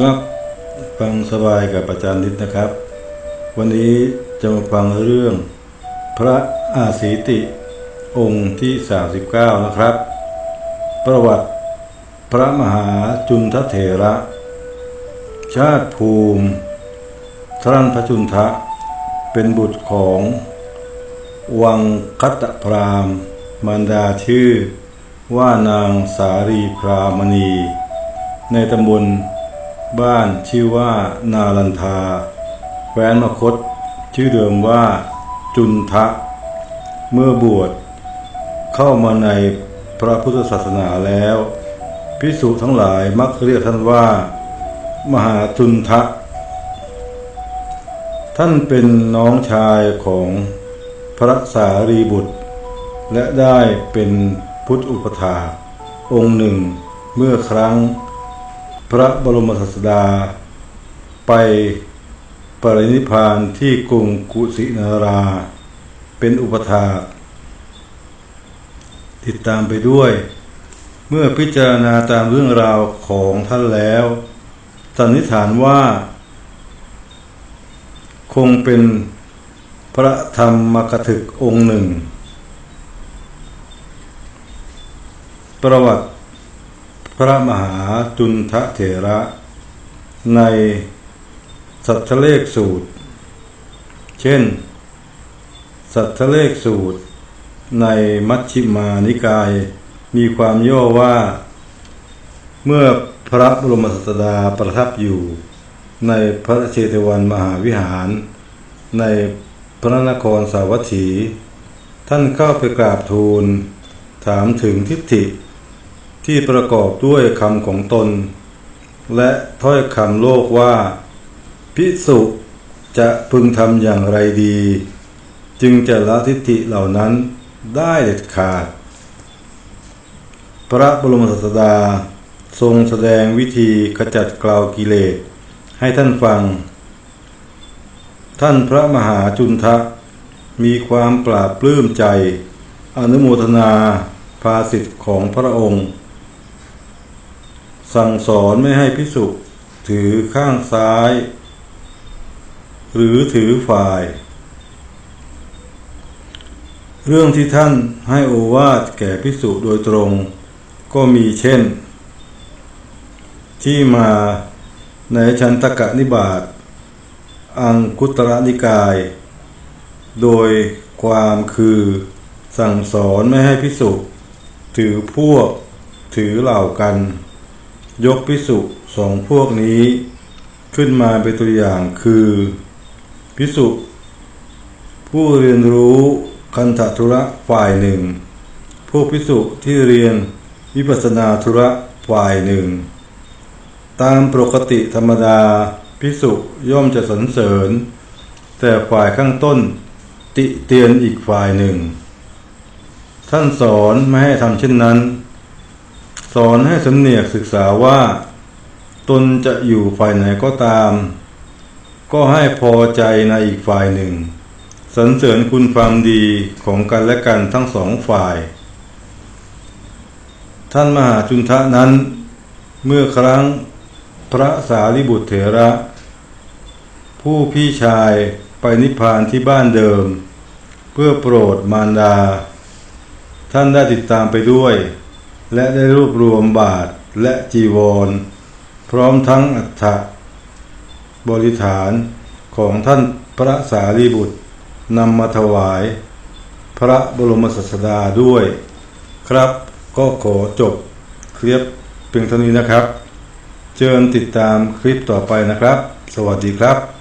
ครับฟังสบายกับอาจารย์นิดนะครับ วันนี้จะมาฟังเรื่อง พระอาสีติองค์ที่ 39 นะครับ ประวัติพระมหาจุนทเถระ ชาติภูมิท่านพระจุนทะ เป็นบุตรของ วังคัตพรามณ์มารดาชื่อว่านางสารีพรามณี ในตำบล บ้านชื่อว่านาลันทา แคว้นมคต ชื่อเดิมว่าจุนทะ เมื่อบวชเข้ามาในพระพุทธศาสนาแล้ว พิสุทั้งหลายมักเรียกท่านว่า มหาจุนทะ ท่านเป็นน้องชายของพระสารีบุตร และได้เป็นพุทธอุปถาองค์หนึ่งเมื่อครั้ง พระบรมศาสดา ไปปรินิพานที่กรุงกุสินารา เป็นอุปถาติดตามไปด้วย เมื่อพิจารณาตามเรื่องราวของท่านแล้วสันนิษฐานว่า คงเป็นพระธรรมกถึกองค์หนึ่ง ประวัติ พระมหาจุนทะเถระ ในสัทเลขสูตร เช่น สัทเลขสูตร ในมัชฌิมานิกาย มีความย่อว่า เมื่อพระบรมศาสดาประทับอยู่ ในพระเชตวันมหาวิหาร ในพระนครสาวัตถี ท่านเข้าไปกราบทูล ถามถึงทิฏฐิ ที่ประกอบด้วยคำของตน และถ้อยคำโลกว่า พิสุจะพึงทำอย่างไรดี จึงจะละทิฏฐิเหล่านั้นได้เด็ดขาด พระบรมศาสดาทรงแสดงวิธีขจัดกล่าวกิเลสให้ท่านฟัง ท่านพระมหาจุนทะมีความปราบปลื้มใจ อนุโมทนาภาสิทธิ์ของพระองค์ สั่งสอนไม่ให้พิสุถือข้างซ้าย หรือถือฝ่าย เรื่องที่ท่านให้โอวาทแก่พิสุโดยตรง ก็มีเช่น ที่มาในชันตกะนิบาตอังคุตระนิกาย โดยความคือสั่งสอนไม่ให้พิสุถือพวกถือเหล่ากัน ยกพิสุสองพวกนี้ขึ้นมาเป็นตัวอย่างคือ พิสุผู้เรียนรู้คันธทุระฝ่ายหนึ่ง พวกพิสุที่เรียนวิปัสนาธุระฝ่ายหนึ่ง ตามปกติธรรมดาพิสุย่อมจะสรรเสริญ แต่ฝ่ายข้างต้นติเตียนอีกฝ่ายหนึ่ง ท่านสอนไม่ให้ทำเช่นนั้น สอนให้สำเนียกศึกษาว่า ตนจะอยู่ฝ่ายไหนก็ตาม ก็ให้พอใจในอีกฝ่ายหนึ่งสรรเสริญคุณความดีของกันและกันทั้งสองฝ่าย ท่านมหาจุนทะนั้น เมื่อครั้งพระสารีบุตรเถระ ผู้พี่ชายไปนิพพานที่บ้านเดิม เพื่อโปรดมารดา ท่านได้ติดตามไปด้วย และได้รวบรวมบาทและจีวร พร้อมทั้งอัฐบริฐานของท่านพระสารีบุตรนำมาถวาย พระบรมศาสดาด้วย ครับก็ขอจบคลิปเพียงเท่านี้นะครับ เชิญติดตามคลิปต่อไปนะครับ สวัสดีครับ